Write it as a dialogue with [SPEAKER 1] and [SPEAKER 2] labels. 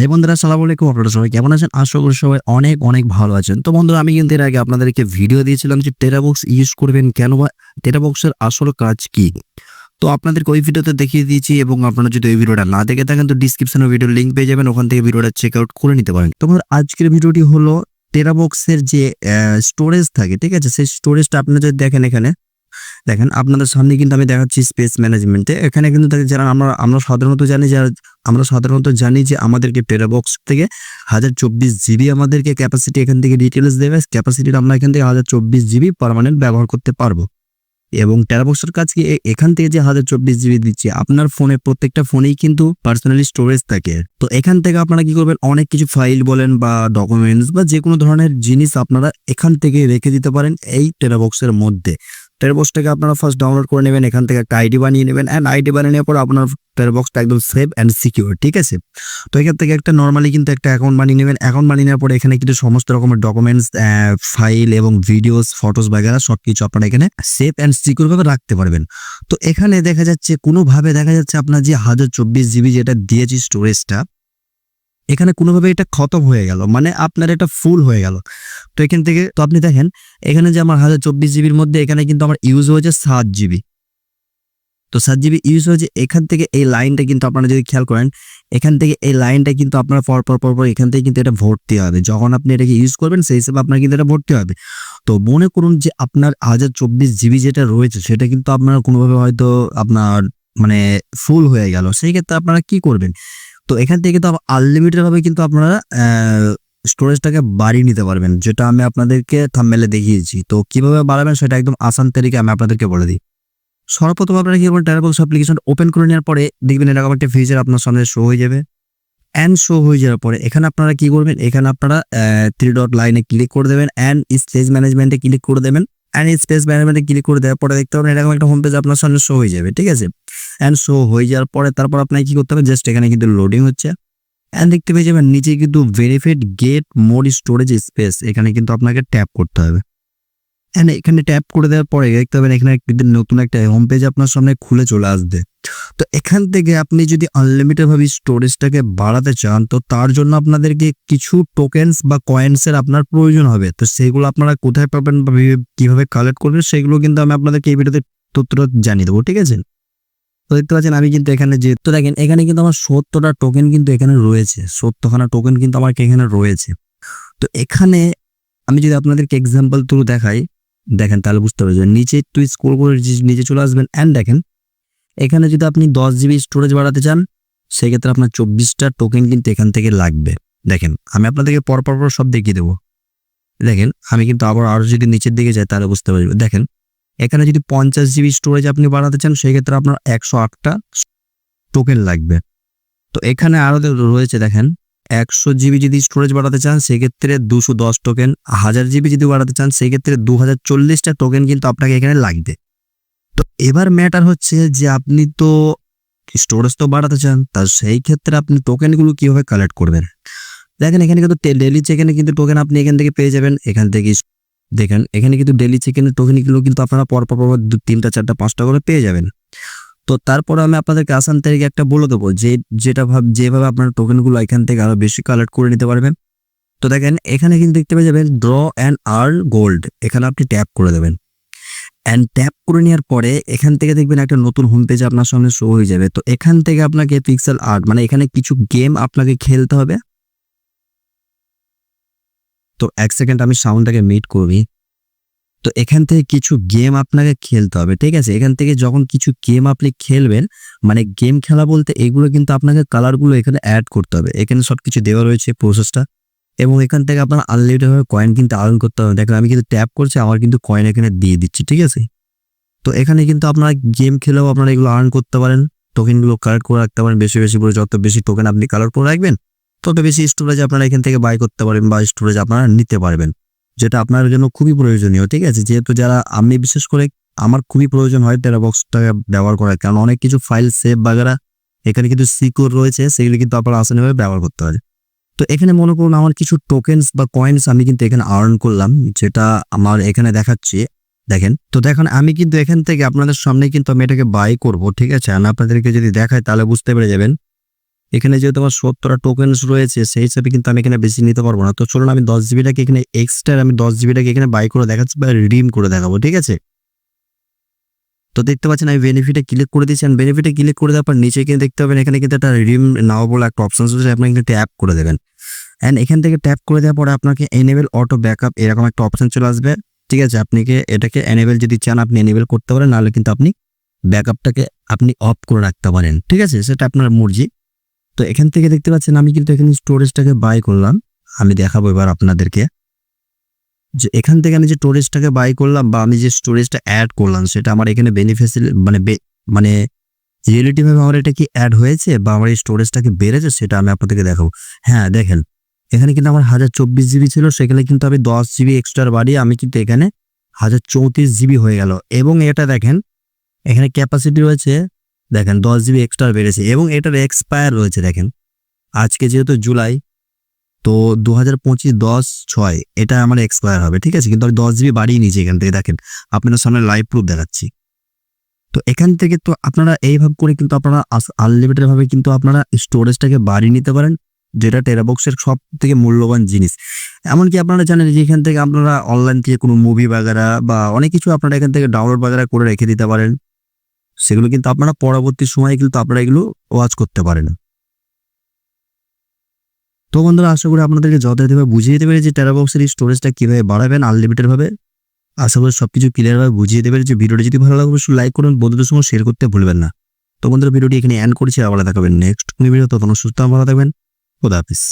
[SPEAKER 1] ভাই বন্ধুরা সালাম আলাইকুম। আপনারা সবাই কেমন আছেন? আশা করি সবাই অনেক অনেক ভালো আছেন। তো বন্ধুরা, আমি কিন্তু এর আগে আপনাদেরকে ভিডিও দিয়েছিলাম যে টেরাবক্স ইউজ করবেন কেন বা টেরাবক্সের আসল কাজ কি? তো আপনাদেরকে ওই ভিডিওতে দেখিয়ে দিয়েছি এবং আপনারা যদি ওই ভিডিওটা না দেখে থাকেন, তো ডিসক্রিপশনে ভিডিওর লিঙ্ক পেয়ে যাবেন। ওখান থেকে ভিডিওটা চেক আউট করে নিতে পারেন। তো আজকের ভিডিওটি হলো টেরাবক্সের যে স্টোরেজ থাকে, ঠিক আছে? সেই স্টোরেজটা আপনারা যদি দেখেন এখানে দেখেন, আপনাদের সামনে কিন্তু আমি দেখাচ্ছি স্পেস ম্যানেজমেন্টে এখানে কিন্তু যারা আমরা আমরা সাধারণত জানি যে আমরা সাধারণত জানি যে আমাদেরকে টেরাবক্স থেকে হাজার চব্বিশ জিবি আমাদেরকে ক্যাপাসিটি এখান থেকে ডিটেলস দেবে। ক্যাপাসিটিটা আমরা এখান থেকে হাজার চব্বিশ জিবি পার্মানেন্ট ব্যবহার করতে পারব। এবং টেরাবক্সের কাজ কি? এখান থেকে যে হাজার চব্বিশ জিবি দিচ্ছে, আপনার ফোনে প্রত্যেকটা ফোনেই কিন্তু পার্সোনালি স্টোরেজ থাকে। তো এখান থেকে আপনারা কি করবেন? অনেক কিছু ফাইল বলেন বা ডকুমেন্টস বা যে কোনো ধরনের জিনিস আপনারা এখান থেকে রেখে দিতে পারেন এই টেরাবক্সের মধ্যে। টেরাবক্সটাকে আপনারা ফার্স্ট ডাউনলোড করে নেবেন, এখান থেকে একটা আইডি বানিয়ে নেবেন অ্যান্ড আইডি বানিয়ে নেওয়ার পর আপনার টেরাবক্সটা একদম সেফ অ্যান্ড সিকিউর ঠিক আছে? তো এখান থেকে একটা নর্মালি কিন্তু একটা অ্যাকাউন্ট বানিয়ে নেবেন। অ্যাকাউন্ট বানিয়ে নেওয়ার পরে এখানে কিন্তু সমস্ত রকমের ডকুমেন্টস ফাইল এবং ভিডিওস ফটোস বাগেরা সব কিছু আপনারা এখানে সেফ অ্যান্ড সিকিউরভাবে রাখতে পারবেন। তো এখানে দেখা যাচ্ছে, কোনোভাবে দেখা যাচ্ছে আপনার যে হাজার চব্বিশ জিবি যেটা দিয়েছি স্টোরেজটা এখানে কোনোভাবে এটা খতম হয়ে গেল মানে আপনার এটা ফুল হয়ে গেল। তো এখান থেকে, তো আপনি দেখেন, এখানে যে আমার হাজার চব্বিশ জিবির মধ্যে এখানে কিন্তু আমার ইউজ হয়েছে সাত জিবি। তো সাত জিবি ইউজ হয়েছে, এখান থেকে এই লাইনটা কিন্তু আপনারা যদি খেয়াল করেন, এখান থেকে এই লাইনটা কিন্তু আপনার পর পর পর এখান থেকে কিন্তু এটা ভর্তি হবে। যখন আপনি এটাকে ইউজ করবেন, সেই হিসেবে আপনার কিন্তু এটা ভর্তি হবে। তো মনে করুন যে আপনার হাজার চব্বিশ জিবি যেটা রয়েছে, সেটা কিন্তু আপনার কোনোভাবে হয়তো আপনার মানে ফুল হয়ে গেল। সেই ক্ষেত্রে আপনারা কি করবেন? তো এখান থেকে তো আনলিমিটেড ভাবে কিন্তু আপনারা স্টোরেজটাকে বাড়িয়ে নিতে পারবেন, যেটা আমি আপনাদেরকে থাম্বেলে দেখিয়েছি। তো কীভাবে বাড়াবেন সেটা একদম আসান তরিকে আমি আপনাদেরকে বলে দিই। সর্বপ্রথম আপনারা কি করবেন টেরাবক্স অ্যাপ্লিকেশন ওপেন করে নেওয়ার পরে দেখবেন এরকম একটা ফিচার আপনার সামনে শো হয়ে যাবে। অ্যান্ড শো হয়ে যাওয়ার পরে এখানে আপনারা কি করবেন, এখানে আপনারা থ্রি ডট লাইনে ক্লিক করে দেবেন অ্যান্ড স্টেজ ম্যানেজমেন্টে ক্লিক করে দেবেন। অ্যান্ড স্পেস ম্যানেজমেন্টে ক্লিক করে দেওয়ার পরে দেখতে পাবেন এরকম একটা হোম পেজ আপনার সামনে শো হয়ে যাবে, ঠিক আছে? অ্যান্ড শো হয়ে যাওয়ার পরে তারপর আপনাকে কী করতে হবে? জাস্ট এখানে কিন্তু লোডিং হচ্ছে। অ্যান্ড দেখতে পেয়ে যাবেন নিচে কিন্তু verified get mode storage space এখানে কিন্তু আপনাকে ট্যাপ করতে হবে। অ্যান্ড এখানে ট্যাপ করে দেওয়ার পরে দেখতে পাবেন এখানে কিন্তু নতুন একটা হোম পেজ আপনার সামনে খুলে চলে আসবে। তো এখান থেকে আপনি যদি আনলিমিটেড ভাবে স্টোরেজটাকে বাড়াতে চান, তো তার জন্য আপনাদেরকে কিছু টোকেনস বা কয়েন্সের আপনার প্রয়োজন হবে। তো সেগুলো আপনারা কোথায় পাবেন বা কীভাবে কালেক্ট করবেন, সেগুলো কিন্তু আমি আপনাদেরকে এই ভিডিওতে তথ্যটা জানিয়ে দেবো, ঠিক আছে? তো দেখতে পাচ্ছেন আমি কিন্তু এখানে যে, তো দেখেন এখানে কিন্তু আমার সত্তরটা টোকেন কিন্তু এখানে রয়েছে। সত্তরখানা টোকেন কিন্তু আমার এখানে রয়েছে। তো এখানে আমি যদি আপনাদেরকে এক্সাম্পল থ্রু দেখাই, দেখেন তাহলে বুঝতে পারবেন নিচে একটু স্ক্রল করে নিচে চলে আসবেন অ্যান্ড দেখেন এখানে যদি আপনি দশ জিবি স্টোরেজ বাড়াতে চান, সেক্ষেত্রে আপনার চব্বিশটা টোকেন কিন্তু এখান থেকে লাগবে। দেখেন, আমি আপনাদেরকে পর পর সব দেখিয়ে দেবো। দেখেন, আমি কিন্তু আবার আরও যদি নিচের দিকে যাই, তাহলে বুঝতে পারবেন। দেখেন, এখানে যদি পঞ্চাশ জিবি স্টোরেজ আপনি বাড়াতে চান, সেক্ষেত্রে আপনার একশো আটটা টোকেন লাগবে। তো এখানে আরও রয়েছে, দেখেন, একশো জিবি যদি স্টোরেজ বাড়াতে চান, সেক্ষেত্রে দুশো দশ টোকেন হাজার জিবি যদি বাড়াতে চান, সেক্ষেত্রে দু হাজার চল্লিশটা টোকেন কিন্তু আপনাকে এখানে লাগবে। এবার ম্যাটার হচ্ছে যে আপনি তো স্টোরেজ তো বাড়াতে চান, তা সেই ক্ষেত্রে আপনি টোকেনগুলো কীভাবে কালেক্ট করবেন? দেখেন, এখানে কিন্তু ডেলি চেকেনে কিন্তু টোকেন আপনি এখান থেকে পেয়ে যাবেন। এখান থেকে দেখেন, এখানে কিন্তু ডেলি চেকেনের টোকেনগুলো কিন্তু আপনারা পরপর পর দু, তিনটা, চারটা, পাঁচটা করে পেয়ে যাবেন। তো তারপরে আমি আপনাদেরকে আসান তারিখে একটা বলে দেবো যে, যেটা ভাব যেভাবে আপনারা টোকেনগুলো এখান থেকে আরও বেশি কালেক্ট করে নিতে পারবেন। তো দেখেন, এখানে কিন্তু দেখতে পেয়ে যাবেন ড্র অ্যান্ড আর্ন গোল্ড এখানে আপনি ট্যাপ করে দেবেন। অ্যান্ড ট্যাপ করে নেওয়ার পরে এখান থেকে দেখবেন একটা নতুন হোম পেজ আপনার সামনে শো হয়ে যাবে। তো এখান থেকে আপনাকে পিক্সেল আর্ট মানে এখানে কিছু গেম আপনাকে খেলতে হবে। তো এক সেকেন্ড আমি সাউন্ডটাকে মিট করবি তো এখান থেকে কিছু গেম আপনাকে খেলতে হবে, ঠিক আছে? এখান থেকে যখন কিছু গেম আপনি খেলবেন মানে গেম খেলা বলতে এগুলো কিন্তু আপনাকে কালারগুলো এখানে অ্যাড করতে হবে। এখানে সব কিছু দেওয়া রয়েছে প্রসেসটা এবং এখান থেকে আপনার আনলিমিটেড ভাবে কয়েন কিন্তু আর্ন করতে হবে। দেখেন, আমি কিন্তু ট্যাপ করছি, আমার কিন্তু কয়েন এখানে দিয়ে দিচ্ছি, ঠিক আছে? তো এখানে কিন্তু আপনারা গেম খেলেও আপনারা এগুলো আর্ন করতে পারেন। টোকেনগুলো কালেক্ট করে রাখতে পারেন, বেশি বেশি করে। যত বেশি টোকেন আপনি কালেক্ট করে রাখবেন, তত বেশি স্টোরেজ আপনারা এখান থেকে বাই করতে পারেন বা স্টোরেজ আপনারা নিতে পারবেন, যেটা আপনার জন্য খুবই প্রয়োজনীয়, ঠিক আছে? যেহেতু যারা, আমি বিশেষ করে, আমার খুবই প্রয়োজন হয় টেরা বক্সটাকে ব্যবহার করার। কারণ অনেক কিছু ফাইল সেভ বাগেরা এখানে কিন্তু সিকিউর রয়েছে, সেগুলি কিন্তু আপনারা আসানিভাবে ব্যবহার করতে পারেন। তো এখানে মনে করুন আমার কিছু টোকেনস বা কয়েন্স আমি কিন্তু এখানে আর্ন করলাম, যেটা আমার এখানে দেখাচ্ছে। দেখেন, তো দেখেন, আমি কিন্তু এখান থেকে আপনাদের সামনে কিন্তু আমি এটাকে বাই করব, ঠিক আছে? আমি আপনাদেরকে যদি দেখায় তাহলে বুঝতে পেরে যাবেন। এখানে যেহেতু আমার সত্তরটা টোকেনস রয়েছে, সেই হিসাবে কিন্তু আমি এখানে বেশি নিতে পারব না। তো চলুন, আমি দশ জিবিটাকে এখানে এক্সট্রা আমি দশ জিবিটাকে এখানে বাই করে দেখাচ্ছি বা রিডিম করে দেখাবো, ঠিক আছে? তো দেখতে পাচ্ছেন, আমি বেনিফিটে ক্লিক করে দিয়েছি। আর বেনিফিটে ক্লিক করে দেওয়ার পর নিচে কিন্তু দেখতে পাবেন, এখানে কিন্তু একটা রিডিম নাও বলে একটা অপশন আছে আপনি কিন্তু ট্যাপ করে দেবেন। অ্যান্ড এখান থেকে ট্যাপ করে দেওয়ার পরে আপনাকে এনেবেল অটো ব্যাকআপ এরকম একটা অপশন চলে আসবে। ঠিক আছে, আপনি কি, এটাকে এনেবেল যদি চান, আপনি এনেবেল করতে পারেন, নাহলে কিন্তু আপনি ব্যাকআপটাকে আপনি অফ করে রাখতে পারেন। ঠিক আছে, সেটা আপনার মর্জি। তো এখান থেকে দেখতে পাচ্ছেন, আমি কিন্তু এখানে স্টোরেজটাকে বাই করলাম। আমি দেখাবো এবার আপনাদেরকে। যে এখান থেকে আমি যে স্টোরেজটাকে বাই করলাম বা আমি যে স্টোরেজটা অ্যাড করলাম, সেটা আমার এখানে বেনিফিশিয়াল মানে মানে রিয়েলিটিভাবে আমার এটা কি অ্যাড হয়েছে বা আমার এই স্টোরেজটাকে বেড়েছে সেটা আমি আপনাদেরকে দেখাবো। হ্যাঁ দেখেন, এখানে কিন্তু আমার হাজার চব্বিশ জিবি ছিল, সেখানে কিন্তু আমি দশ জিবি এক্সট্রা বাড়িয়ে আমি কিন্তু এখানে হাজার চৌত্রিশ জিবি হয়ে গেল। এবং এটা দেখেন, এখানে ক্যাপাসিটি রয়েছে, দেখেন দশ জিবি এক্সট্রা বেড়েছে এবং এটার এক্সপায়ার রয়েছে, দেখেন। আজকে যেহেতু জুলাই তো দু হাজার পঁচিশ দশ ছয় এটা আমার এক্সপায়ার হবে, ঠিক আছে? কিন্তু আমি দশ জিবি বাড়িয়ে নিয়েছি এখান থেকে, দেখেন। আপনাদের সামনে লাইভ প্রুফ দেখাচ্ছি। তো এখান থেকে তো আপনারা এইভাবে করে কিন্তু আপনারা আনলিমিটেড ভাবে কিন্তু আপনারা স্টোরেজটাকে বাড়িয়ে নিতে পারেন, যেটা টেরাবক্সের সব থেকে মূল্যবান জিনিস। এমনকি আপনারা জানেন যে এখান থেকে আপনারা অনলাইন থেকে কোনো মুভি বাগেরা বা অনেক কিছু আপনারা এখান থেকে ডাউনলোড বাগেরা করে রেখে দিতে পারেন। সেগুলো কিন্তু আপনারা পরবর্তী সময়ে কিন্তু আপনারা এগুলো ওয়াচ করতে পারেন। তো বন্ধুরা, আশা করি আপনাদেরকে যথাযথভাবে বুঝিয়ে দিতে যে টেরাবক্সের স্টোরেজটা কীভাবে বাড়াবেন আনলিমিটেডভাবে আশা করি সব কিছু ক্লিয়ারভাবে বুঝিয়ে দেবে যে ভিডিওটি যদি ভালো লাগে, অবশ্যই লাইক করুন, বন্ধুদের সঙ্গে শেয়ার করতে ভুলবেন না। তো বন্ধুরা, ভিডিওটি এখানে এন্ড করেছি। আবার দেখাবেন নেক্সট ভিডিও তখন সুস্থ ভালো থাকবেন। খোদা হাফিজ।